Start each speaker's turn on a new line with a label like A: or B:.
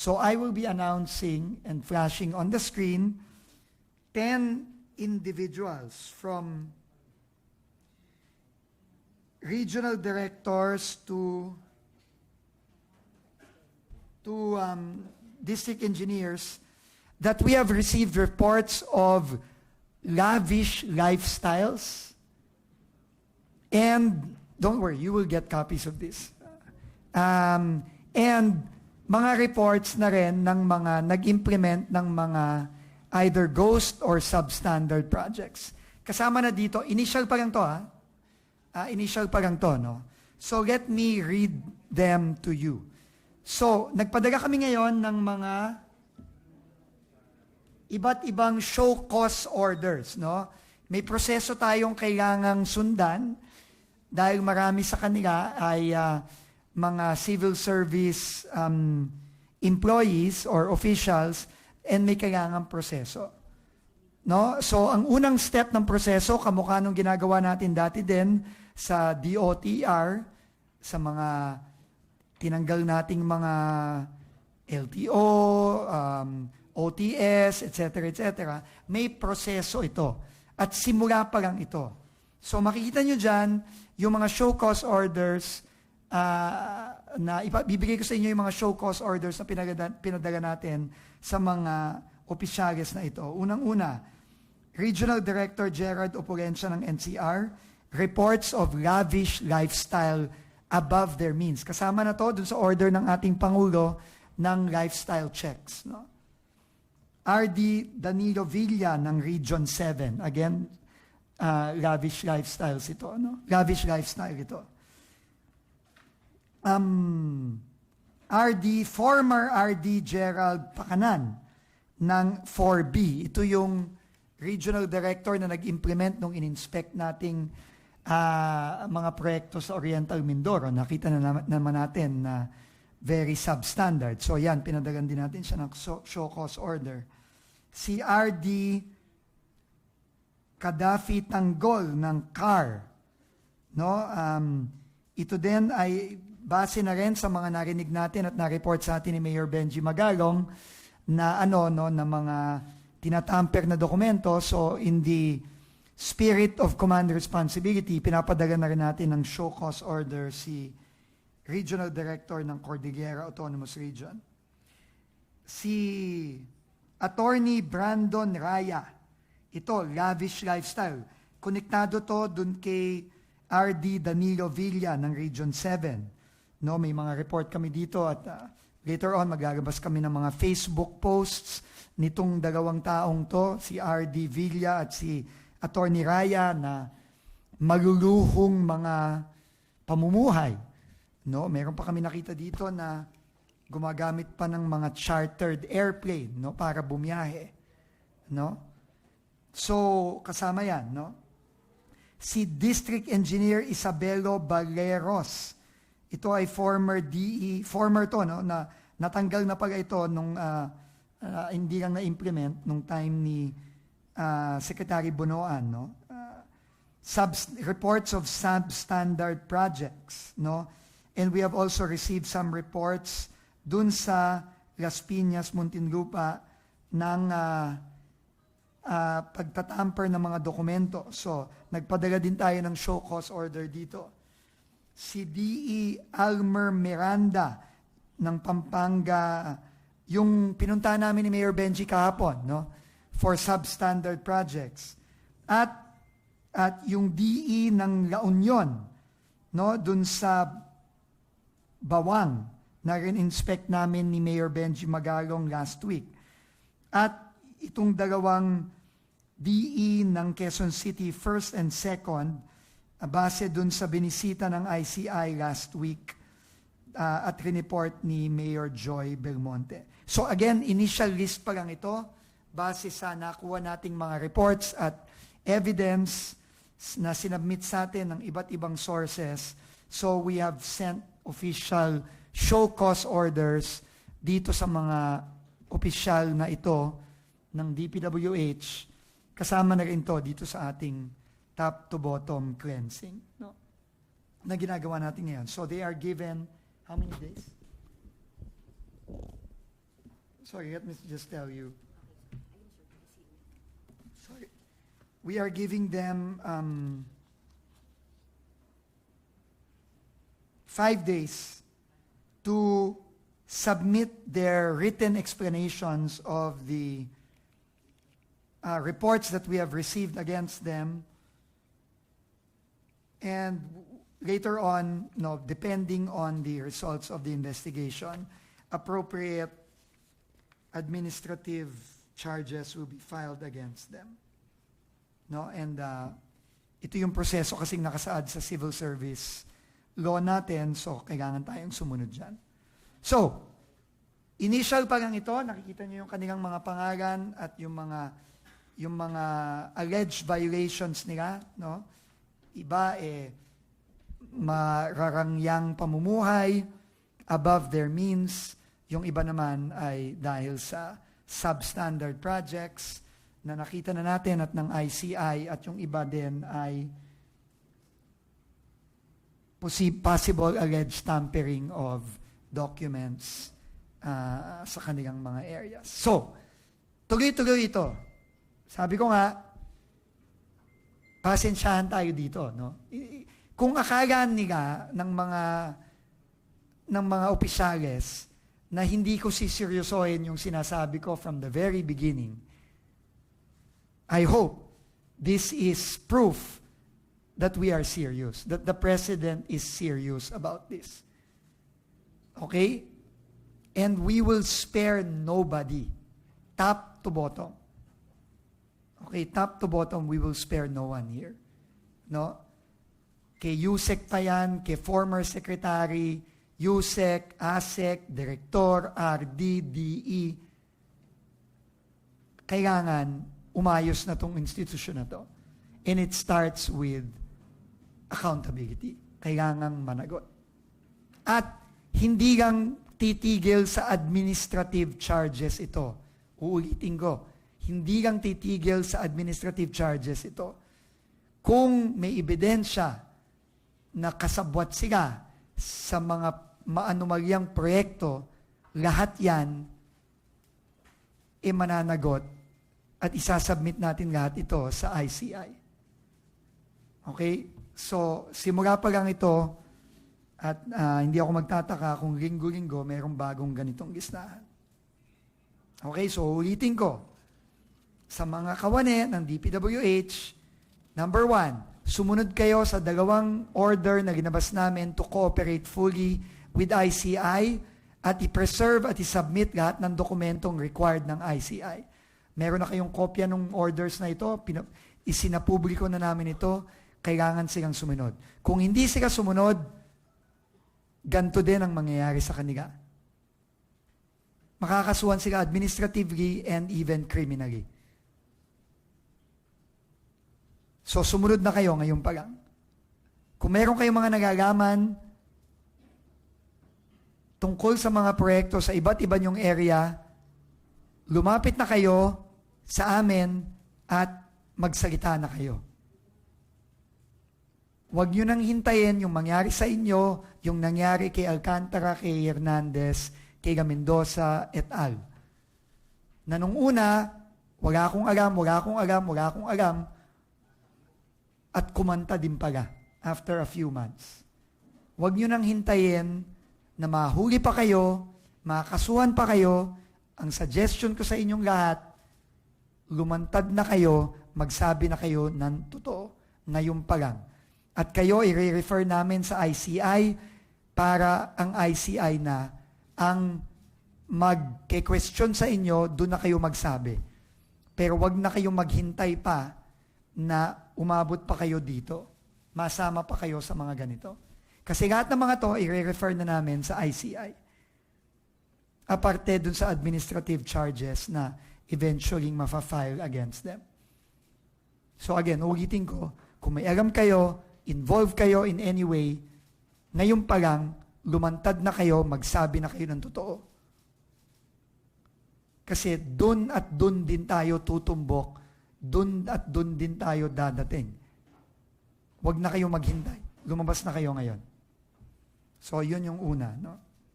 A: So I will be announcing and flashing on the screen 10 individuals from regional directors to to um, district engineers that we have received reports of lavish lifestyles. And don't worry you will get copies of this. Um, and mga reports na rin ng mga nag-implement ng mga either ghost or substandard projects kasama na dito initial pa lang to ha Ah, initial pa lang to, no? So let me read them to you. So, nagpadala kami ngayon ng mga iba't ibang show cause orders, no? May proseso tayong kailangang sundan dahil marami sa kanila ay ah, mga civil service um, employees or officials and may kailangang proseso. No? So, ang unang step ng proseso, kamukha nung ginagawa natin dati din sa DOTR, sa mga tinanggal nating mga LTO, um, OTS, etc., etc., may proseso ito. At simula pa lang ito. So makikita nyo dyan, yung mga show cause orders, ah, na ipa- bibigay ko sa inyo yung mga show cause orders na pinagada- pinadala natin sa mga opisyales na ito. Unang-una, Regional Director Gerard Opulencia ng NCR, reports of lavish lifestyle above their means. Kasama na to dun sa order ng ating Pangulo ng lifestyle checks. No? RD Danilo Villa ng Region 7. Again, uh, lavish lifestyles ito. No? Lavish lifestyle ito. Um, RD, former RD Gerald Pakanan ng 4B. Ito yung regional director na nag-implement nung in-inspect nating ah, mga proyekto sa Oriental Mindoro. Nakita na naman, natin na very substandard. So yan, pinadagan din natin siya ng show cause order. Si RD Kadafi Tanggol ng CAR. No? Um, ito din ay base na rin sa mga narinig natin at na-report sa atin ni Mayor Benji Magalong na ano no na mga tinatamper na dokumento. So in the spirit of command responsibility pinapadala na rin natin ng show cause order si Regional Director ng Cordillera Autonomous Region. Si Attorney Brandon Raya. Ito lavish lifestyle. Konektado to dun kay RD Danilo Villa ng Region 7 No, may mga report kami dito at uh, later on maglalabas kami ng mga Facebook posts nitong dalawang taong to, si RD Villa at si Attorney Raya na maluluhong mga pamumuhay. No, meron pa kami nakita dito na gumagamit pa ng mga chartered airplane no para bumiyahe. No? So, kasama 'yan, no? Si District Engineer Isabelo Baleros ito ay former DE, former to, no, na natanggal na pala ito nung ah, ah, hindi lang na-implement nung time ni ah, Secretary Bonoan, no? Ah, subs- reports of substandard projects, no? And we have also received some reports dun sa Las Piñas, Muntinlupa ng ah, ah, pagtatamper ng mga dokumento. So, nagpadala din tayo ng show cause order dito si D.E. Almer Miranda ng Pampanga, yung pinunta namin ni Mayor Benji kahapon, no? For substandard projects. At at yung DE ng La Union, no, dun sa Bawang, na rin-inspect namin ni Mayor Benji Magalong last week. At itong dalawang DE ng Quezon City, first and second, base dun sa binisita ng ICI last week uh, at report ni Mayor Joy Belmonte. So again, initial list pa lang ito base sa nakuha nating mga reports at evidence na sinabmit sa atin ng iba't ibang sources. So we have sent official show cause orders dito sa mga opisyal na ito ng DPWH kasama na rin to dito sa ating top to bottom cleansing no? na ginagawa natin ngayon. So they are given, how many days? Sorry, let me just tell you. Sorry. We are giving them um, five days to submit their written explanations of the uh, reports that we have received against them. And later on, no, depending on the results of the investigation, appropriate administrative charges will be filed against them. No, and uh, ito yung proseso kasing nakasaad sa civil service law natin, so kailangan tayong sumunod dyan. So, initial pa lang ito, nakikita niyo yung kanilang mga pangalan at yung mga yung mga alleged violations nila, no? Iba eh mararangyang pamumuhay above their means, yung iba naman ay dahil sa substandard projects na nakita na natin at ng ICI at yung iba din ay possible alleged tampering of documents ah, sa kanilang mga areas. So, tuloy-tuloy ito. Sabi ko nga, pasensyahan tayo dito, no? Kung akala nila ng mga ng mga opisyales na hindi ko siseryosohin yung sinasabi ko from the very beginning, I hope this is proof that we are serious, that the President is serious about this. Okay? And we will spare nobody, top to bottom. Okay, top to bottom, we will spare no one here. No? Kay Yusek pa yan, kay former secretary, Yusek, ASEC, Direktor, RD, DE, kailangan umayos na tong institusyon na to. And it starts with accountability. Kailangan managot. At hindi lang titigil sa administrative charges ito. Uulitin ko, hindi lang titigil sa administrative charges ito. Kung may ebidensya na kasabwat sila sa mga maanumalyang proyekto, lahat yan e mananagot at isasubmit natin lahat ito sa ICI. Okay? So, simula pa lang ito at ah, hindi ako magtataka kung linggo-linggo mayroong bagong ganitong listahan. Okay, so ulitin ko. Sa mga kawane ng DPWH, number one, sumunod kayo sa dalawang order na ginabas namin to cooperate fully with ICI at i-preserve at i-submit lahat ng dokumentong required ng ICI. Meron na kayong kopya ng orders na ito, isinapubliko na namin ito, kailangan silang sumunod. Kung hindi sila sumunod, ganito din ang mangyayari sa kanila. Makakasuhan sila administratively and even criminally. So sumunod na kayo ngayon pa lang. Kung meron kayong mga nagagaman tungkol sa mga proyekto sa iba't iba yung area, lumapit na kayo sa amin at magsalita na kayo. Huwag nyo nang hintayin yung mangyari sa inyo, yung nangyari kay Alcantara, kay Hernandez, kay Mendoza et al. Na nung una, wala akong alam, wala akong alam, wala akong alam, at kumanta din pala after a few months. Huwag nyo nang hintayin na mahuli pa kayo, makasuhan pa kayo, ang suggestion ko sa inyong lahat, lumantad na kayo, magsabi na kayo ng totoo, ngayon pa lang. At kayo, i-refer namin sa ICI para ang ICI na ang mag-question sa inyo, doon na kayo magsabi. Pero wag na kayong maghintay pa na umabot pa kayo dito. Masama pa kayo sa mga ganito. Kasi lahat ng mga to, i-refer na namin sa ICI. Aparte dun sa administrative charges na eventually mafa-file against them. So again, ulitin ko, kung may alam kayo, involved kayo in any way, ngayon pa lang, lumantad na kayo, magsabi na kayo ng totoo. Kasi doon at doon din tayo tutumbok, doon at doon din tayo dadating. Huwag na kayo maghintay. Lumabas na kayo ngayon. So, yun yung una. No?